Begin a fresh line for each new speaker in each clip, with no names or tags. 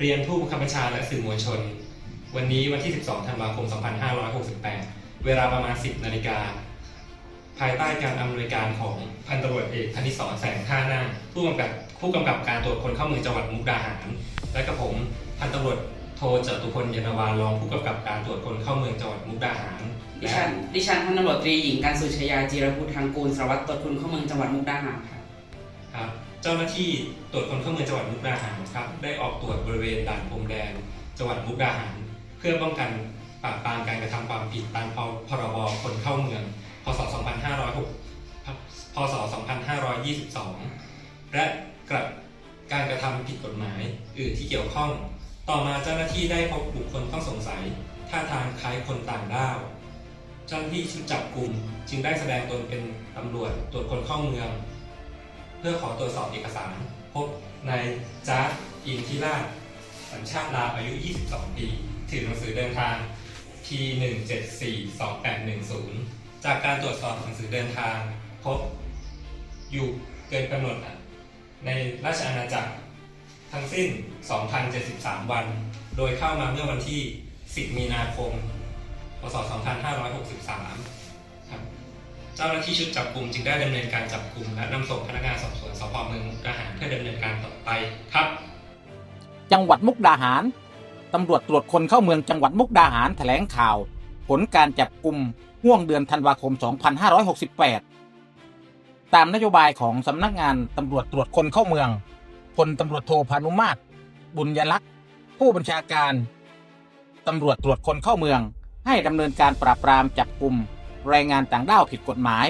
เรียนผู้บังคับบัญชาและสื่อมวลชน วันนี้วันที่ 12 ธันวาคม 2568 เวลาประมาณ 10 นาฬิกา ภายใต้การอำนวยการของพันตำรวจเอกธนิศรแสงท่านั่งผู้กำกับผู้กำกับการตรวจคนเข้าเมืองจังหวัดมุกดาหาร และกับผมพันตำรวจโทจตุพลยานนาวารองผู้กำกับการตรวจคนเข้าเมืองจังหวัดมุกดาหาร
ดิ
และ
ฉันดิฉันพันตำรวจตรีหญิงการสุชยาจีรพุทธังกูลสารวัตรตรวจคนเข้าเมืองจังหวัดมุกดาหารค่ะ
ครับเจ้าหน้าที่ตรวจคนเข้าเมืองจังหวัดมุกดาหารครับได้ออกตรวจบริเวณด่านพรมแดนจังหวัดมุกดาหาร เพื่อป้องกันปราบปรามการกระทำความผิดตามพรบคนเข้าเมือง พศ 2506 พศ 2522 และกระการกระทำผิดกฎหมายอื่นที่เกี่ยวข้อง ต่อมาเจ้าหน้าที่ได้พบบุคคลต้องสงสัยท่าทางคล้ายคนต่างด้าวเจ้าหน้าที่ชุดจับกลุ่มจึงได้แสดงตนเป็นตำรวจตรวจคนเข้าเมือง เพื่อขอตรวจสอบเอกสาร พบนายจ๊าอินทิราชสัญชาติลาวอายุ 22 ปี ถือหนังสือเดินทาง P 1 7 4 2 8 1 0 จากการตรวจสอบหนังสือเดินทาง พบอยู่เกินกำหนดในราชอาณาจักรทั้งสิ้น 2,073 วัน โดยเข้ามาเมื่อวันที่ 10 มีนาคม พศ 2563 เจ้าหน้าที่ชุดจับกลุ่มจึงได้ดำเนินการจับกลุ่มและนำส่งพนักงานสอบสวนสพเมืองมุกดาหารเพื่อดำเนินการต่อไปครับ
จังหวัดมุกดาหารตำรวจตรวจคนเข้าเมืองจังหวัดมุกดาหารแถลงข่าว ผลการจับกลุ่มห่วงเดือนธันวาคม 2568 ตามนโยบายของสำนักงานตำรวจตรวจคนเข้าเมืองพลตำรวจโทพานุมาตรบุญยลักษ์ผู้บัญชาการตำรวจตรวจคนเข้าเมือง ให้ดำเนินการปราบปรามจับกลุ่ม แรงงานต่างด้าวผิดกฎหมาย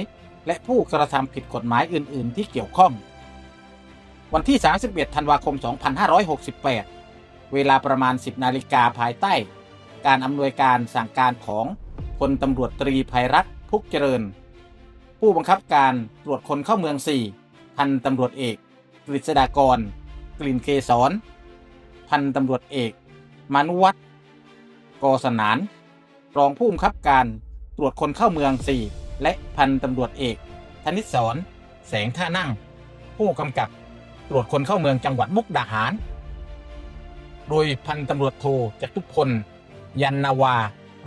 และผู้กระทำผิดกฎหมายอื่น ๆ ที่เกี่ยวข้อง วันที่ 31 ธันวาคม 2568 เวลาประมาณ 10 นาฬิกาภายใต้ การอำนวยการสั่งการของพลตำรวจตรีภัยรัตพุกเจริญ ผู้บังคับการตรวจคนเข้าเมือง 4 พันตำรวจเอกกฤษฎากร กลิ่นเกษรพันตำรวจเอก มานุวัตรกอสนาน รองผู้บังคับการ ตรวจคนเข้าเมือง 4 และพันตำรวจเอกธนิศสรแสงท่านั่ง ผู้กำกับตรวจคนเข้าเมืองจังหวัดมุกดาหาร โดยพันตำรวจโทจตุพลยันนาวา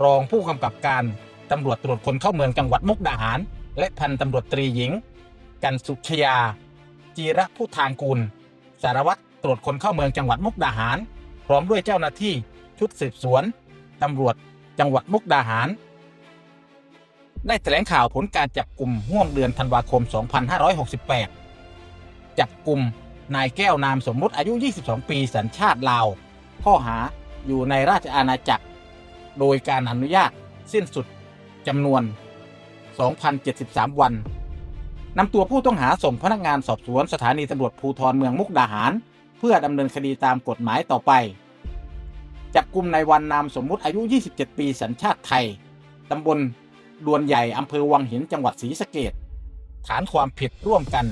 รองผู้กำกับการตำรวจตรวจคนเข้าเมืองจังหวัดมุกดาหาร และพันตำรวจตรีหญิง กันสุชยา จีระผู้ทางกูลสารวัตรตรวจคนเข้าเมืองจังหวัดมุกดาหาร พร้อมด้วยเจ้าหน้าที่ชุดสืบสวนตำรวจจังหวัดมุกดาหาร ได้แถลงข่าวผลการจับกลุ่มห่วงเดือนธันวาคม 2568 จับกลุ่มนายแก้วนามสมมุติอายุ 22 ปีสัญชาติลาว ข้อหาอยู่ในราชอาณาจักร โดยการอนุญาตสิ้นสุดจำนวน 2,073 วัน นำตัวผู้ต้องหาส่งพนักงานสอบสวนสถานีตำรวจภูธรเมืองมุกดาหาร เพื่อดำเนินคดีตามกฎหมายต่อไป จับกลุ่มในายวันนามสมมุติอายุ 27 ปีสัญชาติไทย ตำบล ดวนใหญ่อำเภอวังหินจังหวัดศรีสะเกดฐานความผิดร่วมกัน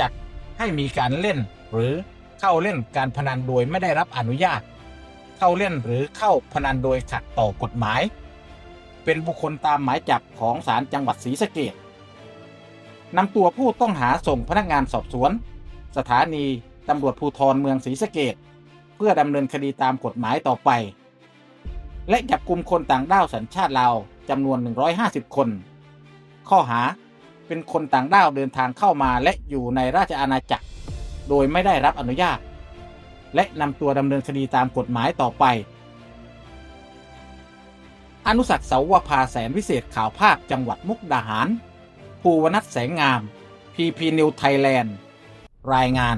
จัดให้มีการเล่น หรือเข้าเล่นการพนันโดยไม่ได้รับอนุญาต เข้าเล่นหรือเข้าพนันโดยขัดต่อกฎหมาย เป็นบุคคลตามหมายจับของศาลจังหวัดศรีสะเกดนำตัวผู้ต้องหาส่งพนักงานสอบสวน สถานีตำรวจภูธรเมืองศรีสะเกดเพื่อดำเนินคดีตามกฎหมายต่อไป และจับกลุ่มคนต่างด้าวสัญชาติลาว จำนวน 150 คน ข้อหาเป็นคนต่างด้าวเดินทางเข้ามาและอยู่ในราชอาณาจักร โดยไม่ได้รับอนุญาต และนำตัวดำเนินคดีตามกฎหมายต่อไป อนุสักษ์เสาวภาแสนวิเศษข่าวภาคจังหวัดมุกดาหาร ภูวนัทแสงงาม พีพีนิวไทยแลนด์ รายงาน